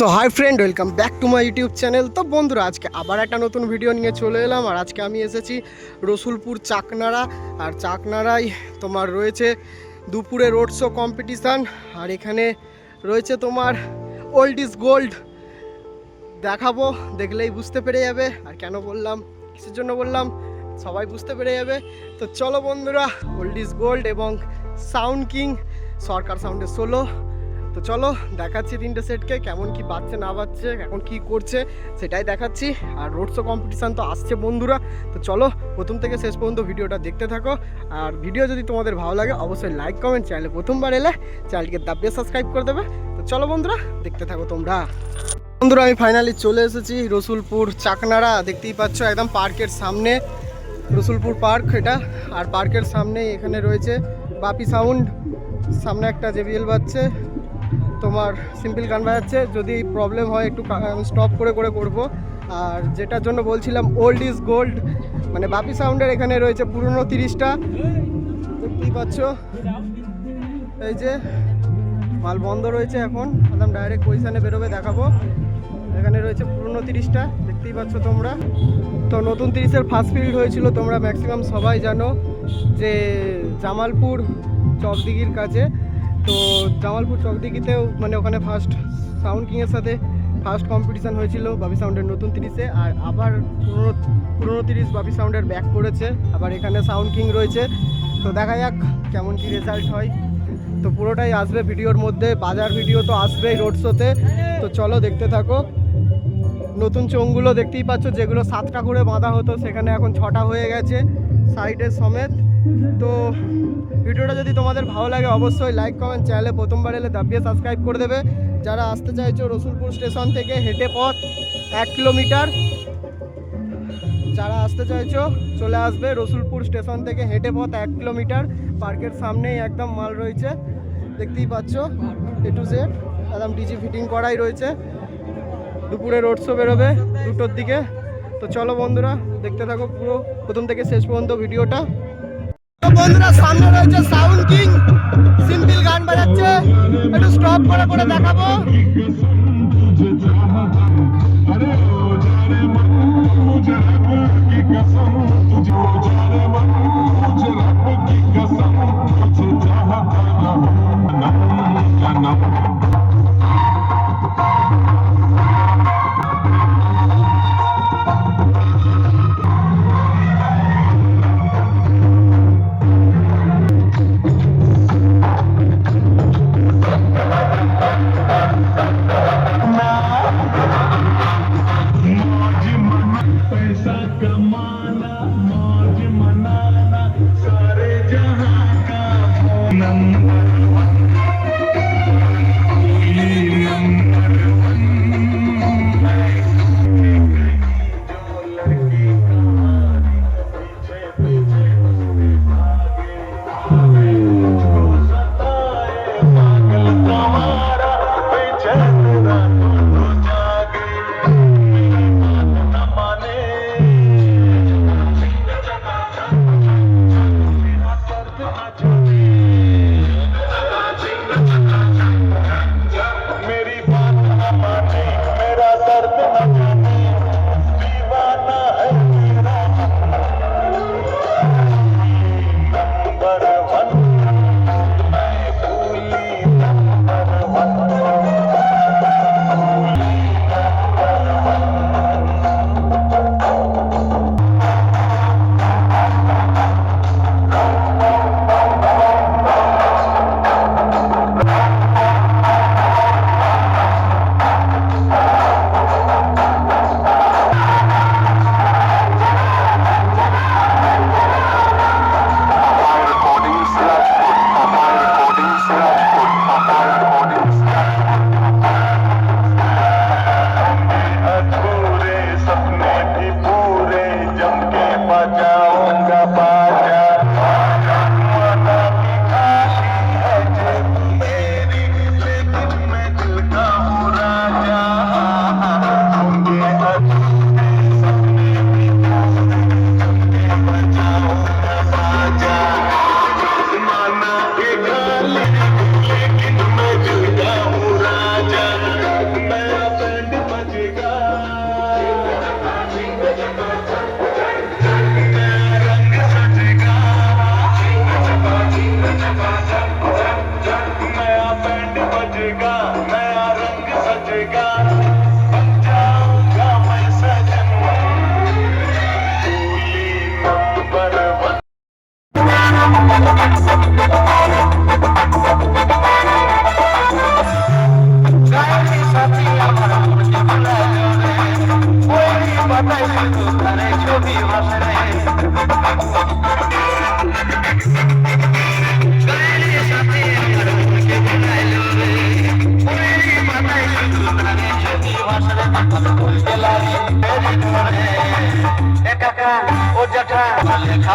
তো hi friend, welcome back to my YouTube channel. তো বন্ধুরা, আজকে আবার একটা নতুন ভিডিও নিয়ে চলে এলাম, আর আজকে আমি এসেছি রসুলপুর চাকনাড়া আর চাকনাড়ায় তোমার রয়েছে দুপুরে রোড শো কম্পিটিশান আর এখানে রয়েছে তোমার ওল্ড ইজ গোল্ড দেখাবো, দেখলেই বুঝতে পেরে যাবে। আর কেন বললাম, কিসের জন্য বললাম, সবাই বুঝতে পেরে যাবে। তো চলো বন্ধুরা ওল্ড ইজ গোল্ড এবং সাউন্ড কিং সরকার সাউন্ডের সোলো তো চলো দেখাচ্ছি তিনটে সেটকে কেমন কি বাজছে না বাজছে এখন কি করছে, সেটাই দেখাচ্ছি। আর রোড শো কম্পিটিশান তো আসছে বন্ধুরা, তো চলো প্রথম থেকে শেষ পর্যন্ত ভিডিওটা দেখতে থাকো। আর ভিডিও যদি তোমাদের ভালো লাগে, অবশ্যই লাইক কমেন্ট চ্যানেলে প্রথমবার এলে চ্যানেলকে দাবিয়ে সাবস্ক্রাইব করে দেবে। তো চলো বন্ধুরা, দেখতে থাকো তোমরা। বন্ধুরা, আমি ফাইনালি চলে এসেছি রসুলপুর চাকনাড়া দেখতেই পাচ্ছ একদম পার্কের সামনে। রসুলপুর পার্ক এটা, আর পার্কের সামনে এখানে রয়েছে বাপি সাউন্ড, সামনে একটা জেবিএল বাজছে। তোমার সিম্পল গান বাজাচ্ছে। যদি প্রবলেম হয়, একটু স্টপ করে করে করব। আর যেটার জন্য বলছিলাম ওল্ড ইজ গোল্ড মানে বাপি সাউন্ডের এখানে রয়েছে, পুরনো তিরিশটা। দেখতেই পাচ্ছ এই যে, মাল বন্ধ রয়েছে এখন। একদম ডাইরেক্ট পজিশানে বেরোবে, দেখাবো। এখানে রয়েছে পুরনো তিরিশটা, দেখতেই পাচ্ছ তোমরা। তো নতুন তিরিশের ফার্স্ট ফিল্ড হয়েছিল, তোমরা ম্যাক্সিমাম সবাই জানো যে জামালপুর চকদিঘির কাছে। তো জামালপুর চকদিঘিতেও মানে ওখানে ফার্স্ট সাউন্ড কিংয়ের সাথে ফার্স্ট কম্পিটিশান হয়েছিল বাবি সাউন্ডের নতুন তিরিশে আর আবার পুরনো পুরনো তিরিশ বাবি সাউন্ডের ব্যাক করেছে। আবার এখানে সাউন্ড কিং রয়েছে। তো দেখা যাক কেমন কি রেজাল্ট হয়। তো পুরোটাই আসবে ভিডিওর মধ্যে, বাজার ভিডিও তো আসবেই রোড শোতে তো। চলো দেখতে থাকো। নতুন চোঙগুলো দেখতেই পাচ্ছ, যেগুলো সাতটা করে বাঁধা হতো, সেখানে এখন ছটা হয়ে গেছে। সাইডের সমেত তো ভিডিওটা যদি তোমাদের ভালো লাগে, অবশ্যই লাইক কমেন্ট চ্যানেলে প্রথমবার এলে দাবিয়ে সাবস্ক্রাইব করে দেবে। যারা আসতে চাইছো রসুলপুর স্টেশন থেকে, হেঁটে পথ এক কিলোমিটার। যারা আসতে চাইছো, চলে আসবে রসুলপুর স্টেশন থেকে, হেঁটে পথ এক কিলোমিটার। পার্কের সামনেই একদম মাল রয়েছে, দেখতেই পাচ্ছ। এ টু জেড একদম ডিজি ফিটিং করাই রয়েছে। দুপুরে রোড শো বেরোবে দুটোর দিকে। তো চলো বন্ধুরা, দেখতে থাকো পুরো। প্রথম থেকে শেষ পর্যন্ত ভিডিওটা। তো বন্ধুরা সামনে রয়েছে সাউন্ড কিং। সিম্পল গান বাজাচ্ছে। একটু স্টপ করে করে দেখাবো।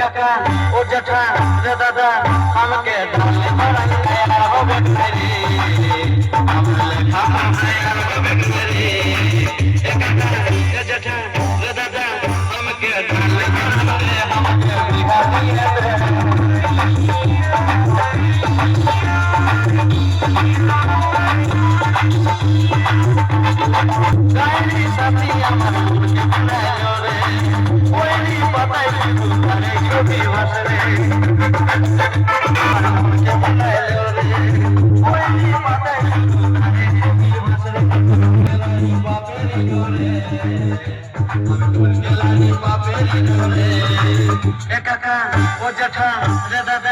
কাকা ও জ্যাঠা দাদা আমাকে ধরে ধরে হবে একাকার ও জেঠা রে দাদা।